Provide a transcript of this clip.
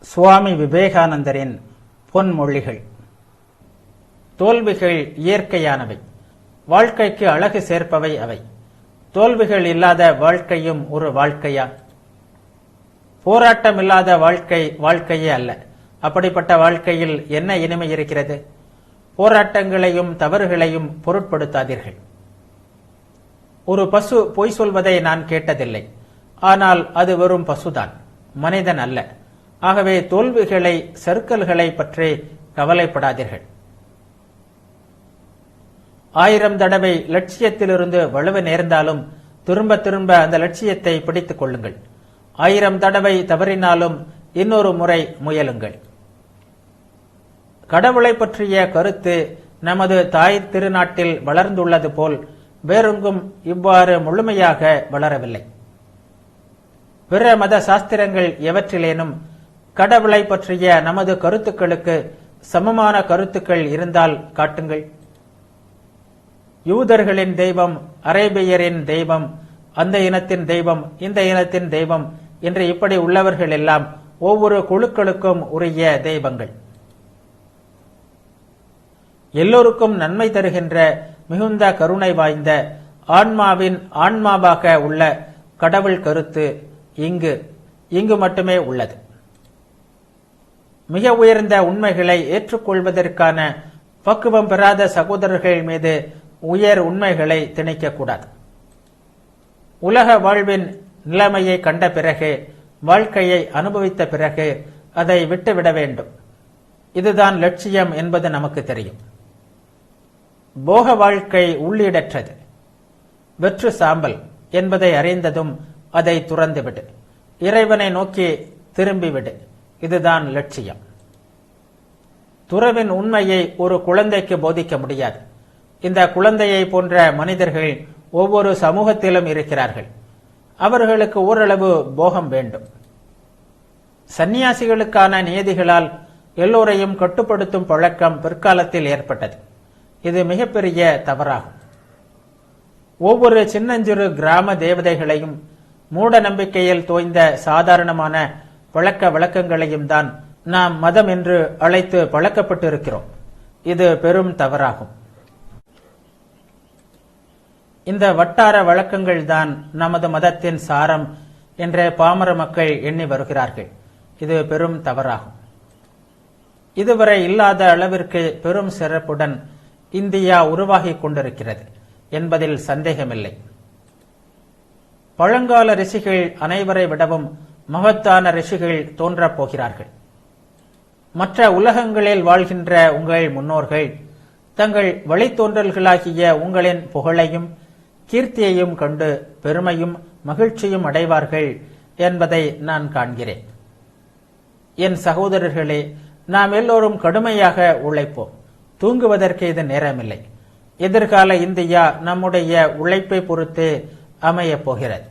சுவாமி விவேகானந்தரின் பொன்மொழிகள். தோல்விகள் இயற்கையானவை. வாழ்க்கைக்கு அழகு சேர்ப்பவை அவை. தோல்விகள் இல்லாத வாழ்க்கையும் ஒரு வாழ்க்கையா? போராட்டம் இல்லாத வாழ்க்கை வாழ்க்கையே அல்ல. அப்படிப்பட்ட வாழ்க்கையில் என்ன இனிமை இருக்கிறது? போராட்டங்களையும் தவறுகளையும் பொருட்படுத்தாதீர்கள். ஒரு பசு பொய் சொல்வதை நான் கேட்டதில்லை. ஆனால் அது வெறும் பசுதான். மனிதன் அல்ல. ஆகவே தோல்விகளை சர்க்கல்களை பற்றி கவலைப்படாதீர்கள். ஆயிரம் தடவை லட்சியத்திலிருந்து வலுவ நேர்ந்தாலும் திரும்ப திரும்ப அந்த லட்சியத்தை பிடித்துக் கொள்ளுங்கள். ஆயிரம் தடவை தவறினாலும் இன்னொரு முறை முயலுங்கள். கடவுளை பற்றிய கருத்து நமது தாய் திருநாட்டில் வளர்ந்துள்ளது போல் வேறெங்கும் இவ்வாறு முழுமையாக வளரவில்லை. பிற மத சாஸ்திரங்கள் எவற்றிலேனும் கடவுளை பற்றிய நமது கருத்துக்களுக்கு சமமான கருத்துக்கள் இருந்தால் காட்டுங்கள். யூதர்களின் தெய்வம் அரேபியரின் தெய்வம் அந்த இனத்தின் தெய்வம் இந்த இனத்தின் தெய்வம் என்று இப்படி உள்ளவர்கள் எல்லாம் ஒவ்வொரு குழுக்களுக்கும் உரிய தெய்வங்கள். எல்லோருக்கும் நன்மை தருகின்ற மிகுந்த கருணை வாய்ந்த ஆன்மாவின் ஆன்மாவாக உள்ள கடவுள் கருத்து இங்கு இங்கு மட்டுமே உள்ளது. மிக உயர்ந்த உண்மைகளை ஏற்றுக்கொள்வதற்கான பக்குவம் பெறாத சகோதரர்கள் மீது உயர் உண்மைகளை திணிக்கக்கூடாது. உலக வாழ்வின் நிலைமையை கண்ட பிறகு வாழ்க்கையை அனுபவித்த பிறகு அதை விட்டுவிட வேண்டும். இதுதான் லட்சியம் என்பது நமக்கு தெரியும். போக வாழ்க்கை உள்ளீடற்றது. வெற்று சாம்பல் என்பதை அறிந்ததும் அதை துறந்துவிடு. இறைவனை நோக்கி திரும்பிவிடு. இதுதான் லட்சியம். துறவின் உண்மையை ஒரு குழந்தைக்கு போதிக்க முடியாது. இந்த குழந்தையை போன்ற மனிதர்கள் ஒவ்வொரு சமூகத்திலும் இருக்கிறார்கள். அவர்களுக்கு ஓரளவு போகம் வேண்டும். சந்நியாசிகளுக்கான நியதிகளால் எல்லோரையும் கட்டுப்படுத்தும் பழக்கம் பிற்காலத்தில் ஏற்பட்டது. இது மிகப்பெரிய தவறாகும். ஒவ்வொரு சின்னஞ்சிறு கிராம தேவதைகளையும் மூட நம்பிக்கையில் தோய்ந்த சாதாரணமான பழக்க வழக்கங்களையும் தான் நாம் மதம் என்று அழைத்து பழக்கப்பட்டிருக்கிறோம். இது பெரும் தவறாகும். இந்த வட்டார வழக்கங்கள் தான் நமது மதத்தின் சாரம் என்ற பாமர மக்கள் எண்ணி வருகிறார்கள். இது பெரும் தவறாகும். இதுவரை இல்லாத அளவிற்கு பெரும் சிறப்புடன் இந்தியா உருவாகிக் கொண்டிருக்கிறது என்பதில் சந்தேகமில்லை. பழங்கால ரிஷிகள் அனைவரை விடவும் மகத்தான ரிஷிகள் தோன்றப் போகிறார்கள். மற்ற உலகங்களில் வாழ்கின்ற உங்கள் முன்னோர்கள் தங்கள் வழித்தோன்றல்களாகிய உங்களின் புகழையும் கீர்த்தியையும் கண்டு பெருமையும் மகிழ்ச்சியும் அடைவார்கள் என்பதை நான் காண்கிறேன். என் சகோதரர்களே நாம் எல்லோரும் கடுமையாக உழைப்போம். தூங்குவதற்கு இது நேரமில்லை. எதிர்கால இந்தியா நம்முடைய உழைப்பை பொறுத்து அமையப் போகிறது.